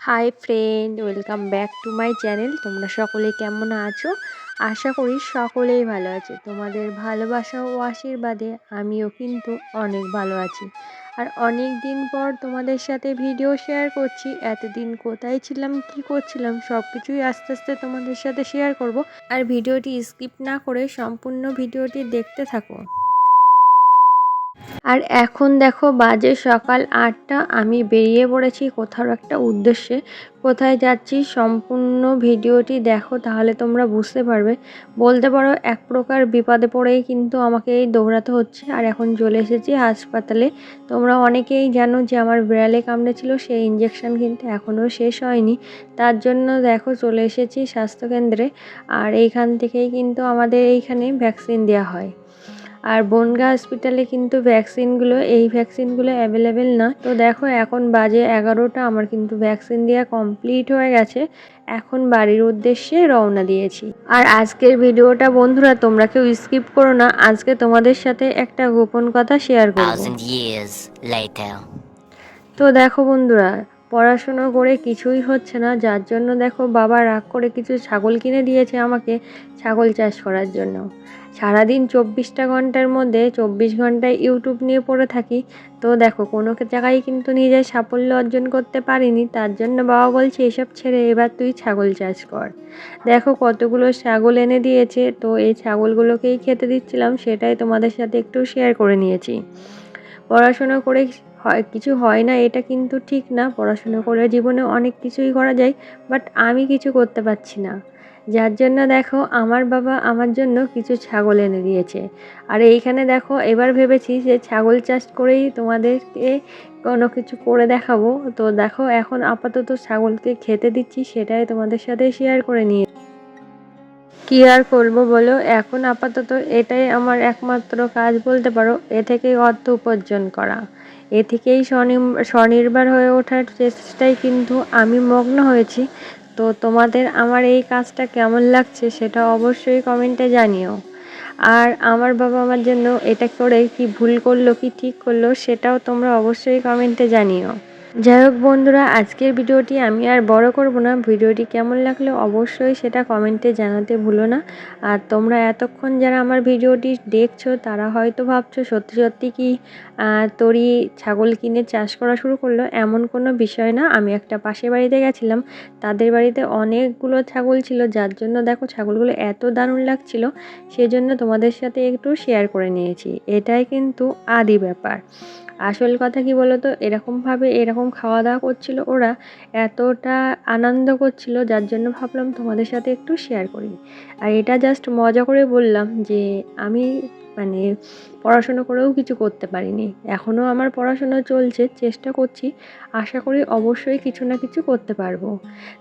Hi friend welcome back to my channel তোমরা সকলে কেমন আছো? আশা করি সকলেই ভালো আছে। তোমাদের ভালোবাসা ও আশীর্বাদে আমিও কিন্তু অনেক ভালো আছি। আর অনেক দিন পর তোমাদের সাথে ভিডিও শেয়ার করছি। এতদিন কোথায় ছিলাম, কি করছিলাম সব কিছুই আস্তে আস্তে তোমাদের সাথে শেয়ার করব। আর ভিডিওটি স্কিপ না করে সম্পূর্ণ ভিডিওটি দেখতে থাকো। আর এখন দেখো বাজে সকাল আটটা, আমি বেরিয়ে পড়েছি কোথাও একটা উদ্দেশ্যে। কোথায় যাচ্ছি সম্পূর্ণ ভিডিওটি দেখো, তাহলে তোমরা বুঝতে পারবে। বলতে পারো এক প্রকার বিপদে পড়েই কিন্তু আমাকে এই দৌড়াতে হচ্ছে। আর এখন চলে এসেছি হাসপাতালে। তোমরা অনেকেই জানো যে আমার বিড়ালে কামড়েছিল, সেই ইঞ্জেকশন কিন্তু এখনও শেষ হয়নি। তার জন্য দেখো চলে এসেছি স্বাস্থ্যকেন্দ্রে। আর এইখান থেকেই কিন্তু আমাদের এইখানে ভ্যাকসিন দেওয়া হয়। আর বনগা হসপিটালে কিন্তু ভ্যাকসিনগুলো এই ভ্যাকসিনগুলো অ্যাভেলেবেল না। তো দেখো এখন বাজে এগারোটা আমার কিন্তু ভ্যাকসিন দেওয়া কমপ্লিট হয়ে গেছে। এখন বাড়ির উদ্দেশ্যে রওনা দিয়েছি। আর আজকের ভিডিওটা বন্ধুরা তোমরা কেউ স্কিপ করো না। আজকে তোমাদের সাথে একটা গোপন কথা শেয়ার করব। Years তো দেখো বন্ধুরা পড়াশুনো করে কিছুই হচ্ছে না, যার জন্য দেখো বাবা রাগ করে কিছু ছাগল কিনে দিয়েছে আমাকে ছাগল চাষ করার জন্য। সারাদিন চব্বিশটা ঘণ্টার মধ্যে চব্বিশ ঘন্টায় ইউটিউব নিয়ে পড়ে থাকি। তো দেখো কোনো জায়গায় কিন্তু নিজের সাফল্য অর্জন করতে পারিনি, তার জন্য বাবা বলছে, এসব ছেড়ে এবার তুই ছাগল চাষ কর। দেখো কতগুলো ছাগল এনে দিয়েছে, তো এই ছাগলগুলোকেই খেতে দিচ্ছিলাম, সেটাই তোমাদের সাথে একটু শেয়ার করে নিয়েছি। পড়াশুনো করে হয়, কিছু হয় না, এটা কিন্তু ঠিক না। পড়াশোনা করে জীবনে অনেক কিছুই করা যায় বাট আমি কিছু করতে পারছি না। যার জন্য দেখো, আমার বাবা আমার জন্য কিছু ছাগল এনে দিয়েছে। আর এইখানে দেখো, এবার ভেবেছি যে ছাগল চাষ করেই তোমাদেরকে কোনো কিছু করে দেখাবো। তো দেখো, এখন আপাতত ছাগলকে খেতে দিচ্ছি, সেটাই তোমাদের সাথে শেয়ার করে নিয়ে কি আর করব বলো? এখন আপাতত এটাই আমার একমাত্র কাজ বলতে পারো, এ থেকেই অর্থ উপার্জন করা। এ থেকেই স্বনির্ভর হয়ে ওঠার চেষ্টায় কিন্তু আমি মগ্ন হয়েছি। তো তোমাদের আমার এই কাজটা কেমন লাগছে সেটা অবশ্যই কমেন্টে জানিও। আর আমার বাবা আমার জন্য এটা করে কি ভুল করল, কি ঠিক করল সেটাও তোমরা অবশ্যই কমেন্টে জানিও। যাই হোক বন্ধুরা, আজকের ভিডিওটি আমি আর বড় করব না। ভিডিওটি কেমন লাগল অবশ্যই সেটা কমেন্টে জানাতে ভুলো না। আর তোমরা এতক্ষণ যারা আমার ভিডিওটি দেখছ, তারা হয়তো ভাবছ, সত্যি সত্যি কি তরি ছাগল কিনে চাষ করা শুরু করল? এমন কোনো বিষয় না। আমি একটা পাশের বাড়িতে গেছিলাম। তাদের বাড়িতে অনেকগুলো ছাগল ছিল। যার জন্য দেখো ছাগলগুলো এত দারুণ লাগছিল। সেজন্য তোমাদের সাথে একটু শেয়ার করে নিয়েছি। এটাই কিন্তু আদি ব্যাপার। আসল কথা কি বলতো? এরকমভাবে, এরকম খাওয়া দাওয়া করছিল, ওরা এতটা আনন্দ করছিল, যার জন্য ভাবলাম তোমাদের সাথে একটু শেয়ার করি। আর এটা জাস্ট মজা করে বললাম যে, আমি মানে পড়াশুনো করেও কিছু করতে পারিনি। এখনও আমার পড়াশোনা চলছে, চেষ্টা করছি, আশা করি অবশ্যই কিছু না কিছু করতে পারব।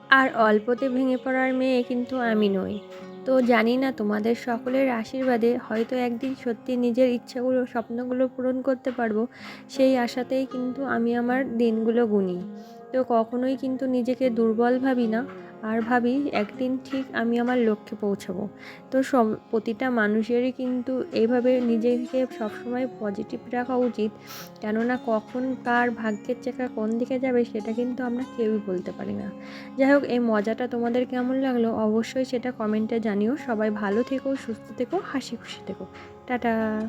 আর অল্পতে ভেঙে পড়ার মেয়ে কিন্তু আমি নই। তো জানি না, তোমাদের সকলের আশীর্বাদে হয়তো একদিন সত্যি নিজের ইচ্ছাগুলো, স্বপ্নগুলো পূরণ করতে পারব। সেই আশাতেই কিন্তু আমি আমার দিনগুলো গুনি। তো কখনোই কিন্তু নিজেকে দুর্বল ভাবি না। আর ভাবি, একদিন ঠিক আমি আমার লক্ষ্যে পৌঁছাবো। তো সব, প্রতিটা মানুষেরই কিন্তু এইভাবে নিজেকে সবসময় পজিটিভ রাখা উচিত। কেননা কখন কার ভাগ্যের চাকা কোন দিকে যাবে সেটা কিন্তু আমরা কেউই বলতে পারি না। যাই হোক, এই মজাটা তোমাদের কেমন লাগল অবশ্যই সেটা কমেন্টে জানিও। সবাই ভালো থেকো, সুস্থ থেকো, হাসি খুশি থেকো। টাটা!